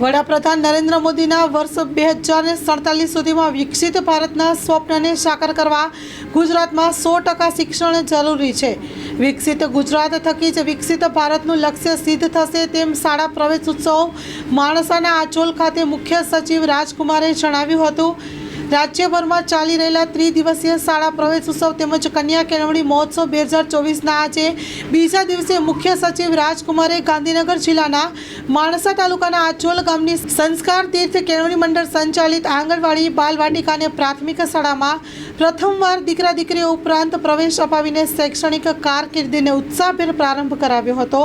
વડાપ્રધાન નરેન્દ્ર મોદીના વર્ષ બે હજાર સડતાલીસ સુધીમાં વિકસિત ભારતના સ્વપ્નને સાકાર કરવા ગુજરાતમાં સો ટકા શિક્ષણ જરૂરી છે. વિકસિત ગુજરાત થકી જ વિકસિત ભારતનું લક્ષ્ય સિદ્ધ થશે તેમ શાળા પ્રવેશ ઉત્સવ માણસાના આચોલ ખાતે મુખ્ય સચિવ રાજકુમારે જણાવ્યું હતું. રાજ્યભરમાં ચાલી રહેલા ત્રિદિવસીય શાળા પ્રવેશ ઉત્સવ તેમજ કન્યા કેળવણી મહોત્સવ બે હજાર ચોવીસના આજે બીજા દિવસે મુખ્ય સચિવ રાજકુમારે ગાંધીનગર જિલ્લાના માણસા તાલુકાના આચોલ ગામની સંસ્કાર તીર્થ કેળવણી મંડળ સંચાલિત આંગણવાડી, બાલવાટિકા અને પ્રાથમિક શાળામાં પ્રથમવાર દીકરા દીકરીઓ ઉપરાંત પ્રવેશ અપાવીને શૈક્ષણિક કારકિર્દીને ઉત્સાહભેર પ્રારંભ કરાવ્યો હતો.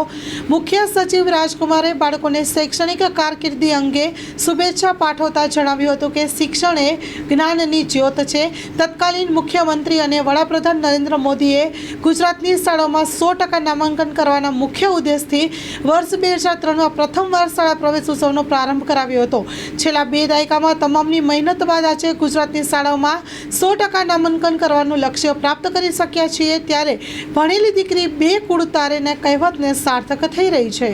મુખ્ય સચિવ રાજકુમારે બાળકોને શૈક્ષણિક કારકિર્દી અંગે શુભેચ્છા પાઠવતા જણાવ્યું હતું કે શિક્ષણ જ્ઞાનની જ્યોત છે. તત્કાલીન મુખ્યમંત્રી અને વડાપ્રધાન નરેન્દ્ર મોદીએ ગુજરાતની શાળાઓમાં સો ટકા નામાંકન કરવાના મુખ્ય ઉદ્દેશથી વર્ષ બે હજાર ત્રણમાં પ્રથમવાર શાળા પ્રવેશ ઉત્સવનો પ્રારંભ કરાવ્યો હતો. છેલ્લા બે દાયકામાં તમામની મહેનત બાદ આજે ગુજરાતની શાળાઓમાં સો ટકા નામાંકન કરવાનું લક્ષ્ય પ્રાપ્ત કરી શક્યા છીએ. ત્યારે ભણેલી દીકરી બે કુળ તારેને કહેવતને સાર્થક થઈ રહી છે.